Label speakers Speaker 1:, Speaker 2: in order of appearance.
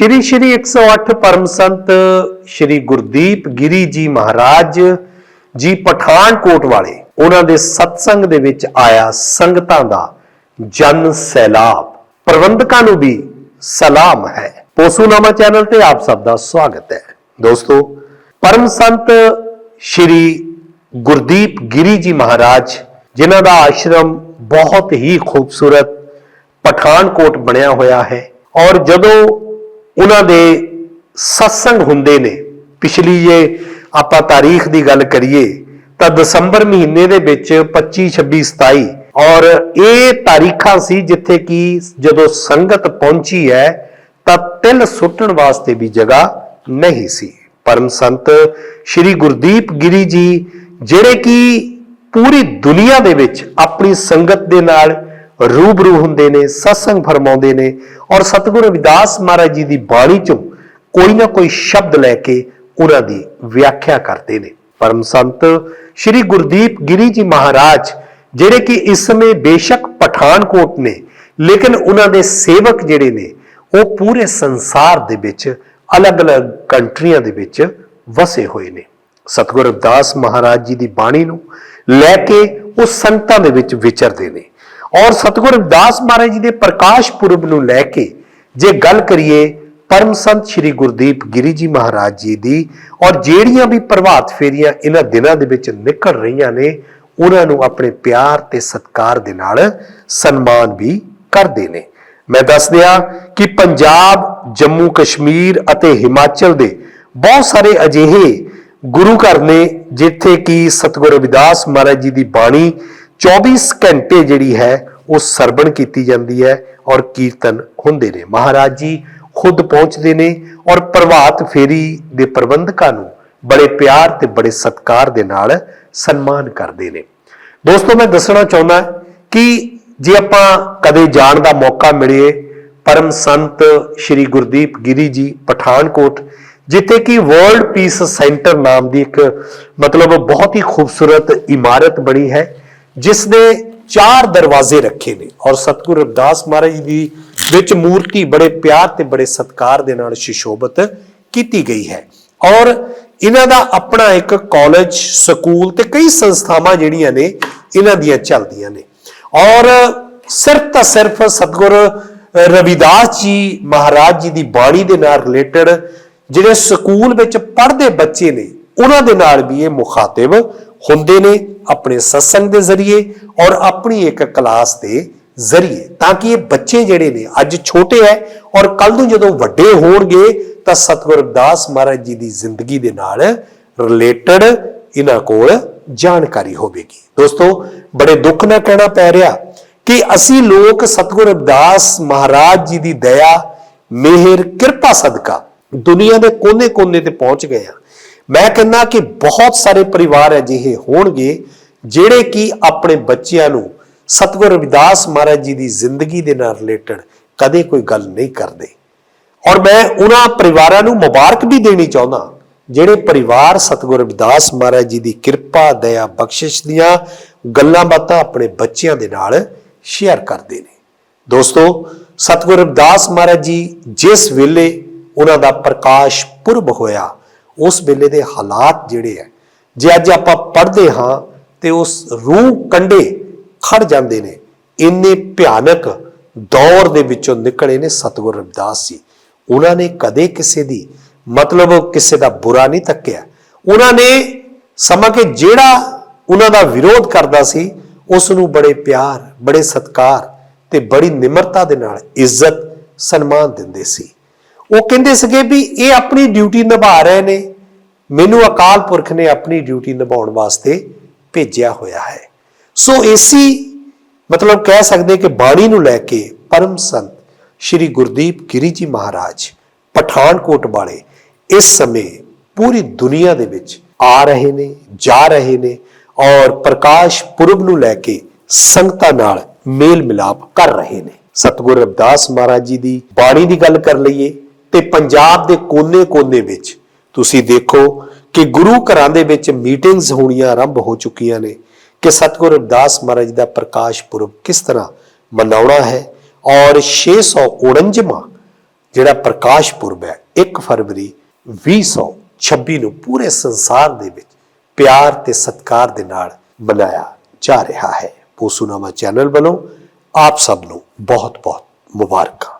Speaker 1: ਸ਼੍ਰੀ ਸ਼੍ਰੀ 108 ਪਰਮ ਸੰਤ ਸ਼੍ਰੀ ਗੁਰਦੀਪ ਗਿਰੀ ਜੀ ਮਹਾਰਾਜ ਜੀ ਪਠਾਨਕੋਟ ਵਾਲੇ, ਉਹਨਾਂ ਦੇ ਸਤਸੰਗ ਦੇ ਵਿੱਚ ਆਇਆ ਸੰਗਤਾਂ ਦਾ ਜਨ ਸੈਲਾਬ। ਪ੍ਰਬੰਧਕਾਂ ਨੂੰ ਵੀ ਸਲਾਮ ਹੈ। ਪੋਸੂਨਾਮਾ ਚੈਨਲ ਤੇ ਆਪ ਸਭ ਦਾ ਸਵਾਗਤ ਹੈ। ਦੋਸਤੋ, ਪਰਮ ਸੰਤ ਸ਼੍ਰੀ ਗੁਰਦੀਪ ਗਿਰੀ ਜੀ ਮਹਾਰਾਜ, ਜਿਨ੍ਹਾਂ ਦਾ ਆਸ਼ਰਮ ਬਹੁਤ ਹੀ ਖੂਬਸੂਰਤ ਪਠਾਨਕੋਟ ਬਣਿਆ ਹੋਇਆ ਹੈ, ਔਰ ਜਦੋਂ ਉਹਨਾਂ ਦੇ ਸਤਸੰਗ ਹੁੰਦੇ ਨੇ। ਪਿਛਲੀ ਜੇ ਆਪਾਂ ਤਾਰੀਖ ਦੀ ਗੱਲ ਕਰੀਏ ਤਾਂ ਦਸੰਬਰ ਮਹੀਨੇ ਦੇ ਵਿੱਚ 25 26 27 ਔਰ ਇਹ ਤਾਰੀਖਾਂ ਸੀ ਜਿੱਥੇ ਕਿ ਜਦੋਂ ਸੰਗਤ ਪਹੁੰਚੀ ਹੈ ਤਾਂ ਤਿਲ ਸੁੱਟਣ ਵਾਸਤੇ ਵੀ ਜਗ੍ਹਾ ਨਹੀਂ ਸੀ। ਪਰਮ ਸੰਤ ਸ਼੍ਰੀ ਗੁਰਦੀਪ ਗਿਰੀ ਜੀ, ਜਿਹੜੇ ਕਿ ਪੂਰੀ ਦੁਨੀਆ ਦੇ ਵਿੱਚ ਆਪਣੀ ਸੰਗਤ ਦੇ ਨਾਲ ਰੂਬਰੂ ਹੁੰਦੇ ਨੇ, ਸਤਸੰਗ ਫਰਮਾਉਂਦੇ ਨੇ ਔਰ ਸਤਿਗੁਰੂ ਰਵਿਦਾਸ ਮਹਾਰਾਜ ਜੀ ਦੀ ਬਾਣੀ ਚੋਂ ਕੋਈ ਨਾ ਕੋਈ ਸ਼ਬਦ ਲੈ ਕੇ ਉਹਨਾਂ ਦੀ ਵਿਆਖਿਆ ਕਰਦੇ ਨੇ। ਪਰਮ ਸੰਤ ਸ਼੍ਰੀ ਗੁਰਦੀਪ ਗਿਰੀ ਜੀ ਮਹਾਰਾਜ, ਜਿਹੜੇ ਕਿ ਇਸ ਸਮੇਂ ਬੇਸ਼ੱਕ ਪਠਾਨਕੋਟ ਨੇ, ਲੇਕਿਨ ਉਹਨਾਂ ਦੇ ਸੇਵਕ ਜਿਹੜੇ ਨੇ, ਉਹ ਪੂਰੇ ਸੰਸਾਰ ਦੇ ਵਿੱਚ, ਅਲੱਗ-ਅਲੱਗ ਕੰਟਰੀਆਂ ਦੇ ਵਿੱਚ ਵਸੇ ਹੋਏ ਨੇ। ਸਤਿਗੁਰੂ ਰਵਿਦਾਸ ਮਹਾਰਾਜ ਜੀ ਦੀ ਬਾਣੀ ਨੂੰ ਲੈ ਕੇ ਉਹ ਸੰਗਤਾਂ ਦੇ ਵਿੱਚ ਵਿਚਰਦੇ ਨੇ। ਔਰ ਸਤਿਗੁਰ ਰਵਿਦਾਸ ਮਹਾਰਾਜ ਜੀ ਦੇ ਪ੍ਰਕਾਸ਼ ਪੁਰਬ ਨੂੰ ਲੈ ਕੇ ਜੇ ਗੱਲ ਕਰੀਏ, ਪਰਮ ਸੰਤ ਸ੍ਰੀ ਗੁਰਦੀਪ ਗਿਰੀ ਜੀ ਮਹਾਰਾਜ ਜੀ ਦੀ ਔਰ ਜਿਹੜੀਆਂ ਵੀ ਪ੍ਰਭਾਤ ਫੇਰੀਆਂ ਇਹਨਾਂ ਦਿਨਾਂ ਦੇ ਵਿੱਚ ਨਿਕਲ ਰਹੀਆਂ ਨੇ, ਉਹਨਾਂ ਨੂੰ ਆਪਣੇ ਪਿਆਰ ਤੇ ਸਤਿਕਾਰ ਦੇ ਨਾਲ ਸਨਮਾਨ ਵੀ ਕਰਦੇ ਨੇ। ਮੈਂ ਦੱਸ ਦਿਆਂ ਕਿ ਪੰਜਾਬ, ਜੰਮੂ ਕਸ਼ਮੀਰ ਅਤੇ ਹਿਮਾਚਲ ਦੇ ਬਹੁਤ ਸਾਰੇ ਅਜਿਹੇ ਗੁਰੂ ਘਰ ਨੇ, ਜਿੱਥੇ ਕਿ ਸਤਿਗੁਰੂ ਰਵਿਦਾਸ ਮਹਾਰਾਜ ਜੀ ਦੀ ਬਾਣੀ 24 ਘੰਟੇ ਜਿਹੜੀ ਹੈ ਉਹ ਸਰਵਣ ਕੀਤੀ ਜਾਂਦੀ ਹੈ ਔਰ ਕੀਰਤਨ ਹੁੰਦੇ ਨੇ। ਮਹਾਰਾਜ ਜੀ ਖੁਦ ਪਹੁੰਚਦੇ ਨੇ ਔਰ ਪ੍ਰਭਾਤ ਫੇਰੀ ਦੇ ਪ੍ਰਬੰਧਕਾਂ ਨੂੰ ਬੜੇ ਪਿਆਰ ਤੇ ਬੜੇ ਸਤਿਕਾਰ ਦੇ ਨਾਲ ਸਨਮਾਨ ਕਰਦੇ ਨੇ। ਦੋਸਤੋ, ਮੈਂ ਦੱਸਣਾ ਚਾਹੁੰਦਾ ਕਿ ਜੇ ਆਪਾਂ ਕਦੇ ਜਾਣ ਦਾ ਮੌਕਾ ਮਿਲੇ, ਪਰਮ ਸੰਤ ਸ਼੍ਰੀ ਗੁਰਦੀਪ ਗਿਰੀ ਜੀ ਪਠਾਨਕੋਟ, ਜਿੱਥੇ ਕਿ ਵਰਲਡ ਪੀਸ ਸੈਂਟਰ ਨਾਮ ਦੀ ਇੱਕ ਮਤਲਬ ਬਹੁਤ ਹੀ ਖੂਬਸੂਰਤ ਇਮਾਰਤ ਬਣੀ ਹੈ ਜਿਸ ਨੇ ਚਾਰ ਦਰਵਾਜ਼ੇ ਰੱਖੇ ਨੇ। ਔਰ ਸਤਿਗੁਰੂ ਰਵਿਦਾਸ ਮਹਾਰਾਜ ਜੀ ਦੀ ਵਿੱਚ ਮੂਰਤੀ ਬੜੇ ਪਿਆਰ ਤੇ ਬੜੇ ਸਤਿਕਾਰ ਦੇ ਨਾਲ ਸ਼ਿਸ਼ੋਭਤ ਕੀਤੀ ਗਈ ਹੈ। ਔਰ ਇਹਨਾਂ ਦਾ ਆਪਣਾ ਇੱਕ ਕਾਲਜ, ਸਕੂਲ ਤੇ ਕਈ ਸੰਸਥਾਵਾਂ ਜਿਹੜੀਆਂ ਨੇ, ਇਹਨਾਂ ਦੀਆਂ ਚੱਲਦੀਆਂ ਨੇ। ਔਰ ਸਿਰਫ ਤਾਂ ਸਿਰਫ ਸਤਿਗੁਰੂ ਰਵਿਦਾਸ ਜੀ ਮਹਾਰਾਜ ਜੀ ਦੀ ਬਾਣੀ ਦੇ ਨਾਲ ਰਿਲੇਟਡ ਜਿਹੜੇ ਸਕੂਲ ਵਿੱਚ ਪੜ੍ਹਦੇ ਬੱਚੇ ਨੇ, ਉਹਨਾਂ ਦੇ ਨਾਲ ਵੀ ਇਹ ਮੁਖਾਤਿਬ ਹੁੰਦੇ ਨੇ ਆਪਣੇ ਸਤਸੰਗ ਦੇ ਜ਼ਰੀਏ ਔਰ ਆਪਣੀ ਇੱਕ ਕਲਾਸ ਦੇ ਜ਼ਰੀਏ। ਤਾਂ ਕਿ ਇਹ ਬੱਚੇ ਜਿਹੜੇ ਨੇ, ਅੱਜ ਛੋਟੇ ਐ ਔਰ ਕੱਲ ਨੂੰ ਜਦੋਂ ਵੱਡੇ ਹੋਣਗੇ, ਤਾਂ ਸਤਿਗੁਰੂ ਅਰਦਾਸ ਮਹਾਰਾਜ ਜੀ ਦੀ ਜ਼ਿੰਦਗੀ ਦੇ ਨਾਲ ਰਿਲੇਟਡ ਇਹਨਾਂ ਕੋਲ ਜਾਣਕਾਰੀ ਹੋਵੇਗੀ। ਦੋਸਤੋ, ਬੜੇ ਦੁੱਖ ਨਾਲ ਕਹਿਣਾ ਪੈ ਰਿਹਾ ਕਿ ਅਸੀਂ ਲੋਕ ਸਤਿਗੁਰੂ ਅਰਦਾਸ ਮਹਾਰਾਜ ਜੀ ਦੀ ਦਇਆ, ਮਿਹਰ, ਕਿਰਪਾ ਸਦਕਾ ਦੁਨੀਆ ਦੇ ਕੋਨੇ-ਕੋਨੇ ਤੇ ਪਹੁੰਚ ਗਏ ਆ ਮੈਂ ਕਹਿੰਦਾ ਕਿ ਬਹੁਤ ਸਾਰੇ ਪਰਿਵਾਰ ਅਜਿਹੇ ਹੋਣਗੇ ਜਿਹੜੇ ਕਿ ਆਪਣੇ ਬੱਚਿਆਂ ਨੂੰ ਸਤਿਗੁਰੂ ਰਵਿਦਾਸ ਮਹਾਰਾਜ ਜੀ ਦੀ ਜ਼ਿੰਦਗੀ ਦੇ ਨਾਲ ਰਿਲੇਟਡ ਕਦੇ ਕੋਈ ਗੱਲ ਨਹੀਂ ਕਰਦੇ। ਔਰ ਮੈਂ ਉਹਨਾਂ ਪਰਿਵਾਰਾਂ ਨੂੰ ਮੁਬਾਰਕ ਵੀ ਦੇਣੀ ਚਾਹੁੰਦਾ, ਜਿਹੜੇ ਪਰਿਵਾਰ ਸਤਿਗੁਰੂ ਰਵਿਦਾਸ ਮਹਾਰਾਜ ਜੀ ਦੀ ਕਿਰਪਾ, ਦਇਆ, ਬਖਸ਼ਿਸ਼ ਦੀਆਂ ਗੱਲਾਂ ਬਾਤਾਂ ਆਪਣੇ ਬੱਚਿਆਂ ਦੇ ਨਾਲ ਸ਼ੇਅਰ ਕਰਦੇ ਨੇ। ਦੋਸਤੋ, ਸਤਿਗੁਰੂ ਰਵਿਦਾਸ ਮਹਾਰਾਜ ਜੀ ਜਿਸ ਵੇਲੇ ਉਹਨਾਂ ਦਾ ਪ੍ਰਕਾਸ਼ ਪੁਰਬ ਹੋਇਆ ਉਸ ਵੇਲੇ ਦੇ ਹਾਲਾਤ ਜਿਹੜੇ ਆ ਜੇ ਅੱਜ ਆਪਾਂ ਪੜ੍ਹਦੇ ਹਾਂ ਤੇ ਉਸ ਰੂਹ ਕੰਡੇ ਖੜ ਜਾਂਦੇ ਨੇ, ਇੰਨੇ ਭਿਆਨਕ ਦੌਰ ਦੇ ਵਿੱਚੋਂ ਨਿਕਲੇ ਨੇ ਸਤਿਗੁਰੂ ਰਵਿਦਾਸ ਜੀ। ਉਹਨਾਂ ਨੇ ਕਦੇ ਕਿਸੇ ਦੀ ਮਤਲਬ ਕਿਸੇ ਦਾ ਬੁਰਾ ਨਹੀਂ ਤੱਕਿਆ। ਉਹਨਾਂ ਨੇ ਸਮਾਂ ਕਿ ਜਿਹੜਾ ਉਹਨਾਂ ਦਾ ਵਿਰੋਧ ਕਰਦਾ ਸੀ, ਉਸ ਨੂੰ ਬੜੇ ਪਿਆਰ, ਬੜੇ ਸਤਕਾਰ ਤੇ ਬੜੀ ਨਿਮਰਤਾ ਦੇ ਨਾਲ ਇੱਜ਼ਤ ਸਨਮਾਨ ਦਿੰਦੇ ਸੀ। ਉਹ ਕਹਿੰਦੇ ਸੀਗੇ ਵੀ ਇਹ ਆਪਣੀ ਡਿਊਟੀ ਨਿਭਾ ਰਹੇ ਨੇ। ਮੈਨੂੰ ਅਕਾਲ ਪੁਰਖ ਨੇ ਆਪਣੀ ਡਿਊਟੀ ਨਿਭਾਉਣ ਵਾਸਤੇ ਭੇਜਿਆ ਹੋਇਆ ਹੈ। ਸੋ ਏਸੀ ਮਤਲਬ ਕਹਿ ਸਕਦੇ ਕਿ ਬਾਣੀ ਨੂੰ ਲੈ ਕੇ ਪਰਮ ਸੰਤ ਸ਼੍ਰੀ ਗੁਰਦੀਪ ਗਿਰੀ ਜੀ ਮਹਾਰਾਜ ਪਠਾਨਕੋਟ ਵਾਲੇ ਇਸ ਸਮੇਂ ਪੂਰੀ ਦੁਨੀਆ ਦੇ ਵਿੱਚ ਆ ਰਹੇ ਨੇ, ਜਾ ਰਹੇ ਨੇ ਔਰ ਪ੍ਰਕਾਸ਼ ਪੁਰਬ ਨੂੰ ਲੈ ਕੇ ਸੰਗਤਾਂ ਨਾਲ ਮੇਲ ਮਿਲਾਪ ਕਰ ਰਹੇ ਨੇ। ਸਤਿਗੁਰੂ ਰਵਿਦਾਸ ਮਹਾਰਾਜ ਜੀ ਦੀ ਬਾਣੀ ਦੀ ਗੱਲ ਕਰ ਲਈਏ। ਤੇ ਪੰਜਾਬ ਦੇ ਕੋਨੇ-ਕੋਨੇ ਵਿੱਚ ਤੁਸੀਂ ਦੇਖੋ ਕਿ ਗੁਰੂ ਘਰਾਂ ਦੇ ਵਿੱਚ ਮੀਟਿੰਗਸ ਹੋਣੀਆਂ ਆਰੰਭ ਹੋ ਚੁੱਕੀਆਂ ਨੇ ਕਿ ਸਤਿਗੁਰੂ ਅਰਦਾਸ ਮਹਾਰਾਜ ਦਾ ਪ੍ਰਕਾਸ਼ ਪੁਰਬ ਕਿਸ ਤਰ੍ਹਾਂ ਮਨਾਉਣਾ ਹੈ ਔਰ 649ਵਾਂ ਜਿਹੜਾ ਪ੍ਰਕਾਸ਼ ਪੁਰਬ ਹੈ 1 ਫਰਵਰੀ 2026 ਨੂੰ ਪੂਰੇ ਸੰਸਾਰ ਦੇ ਵਿੱਚ ਪਿਆਰ ਤੇ ਸਤਿਕਾਰ ਦੇ ਨਾਲ ਮਨਾਇਆ ਜਾ ਰਿਹਾ ਹੈ। ਪੋਸੂਨਾਮਾ ਚੈਨਲ ਵੱਲੋਂ ਆਪ ਸਭ ਨੂੰ ਬਹੁਤ ਬਹੁਤ ਮੁਬਾਰਕਾਂ।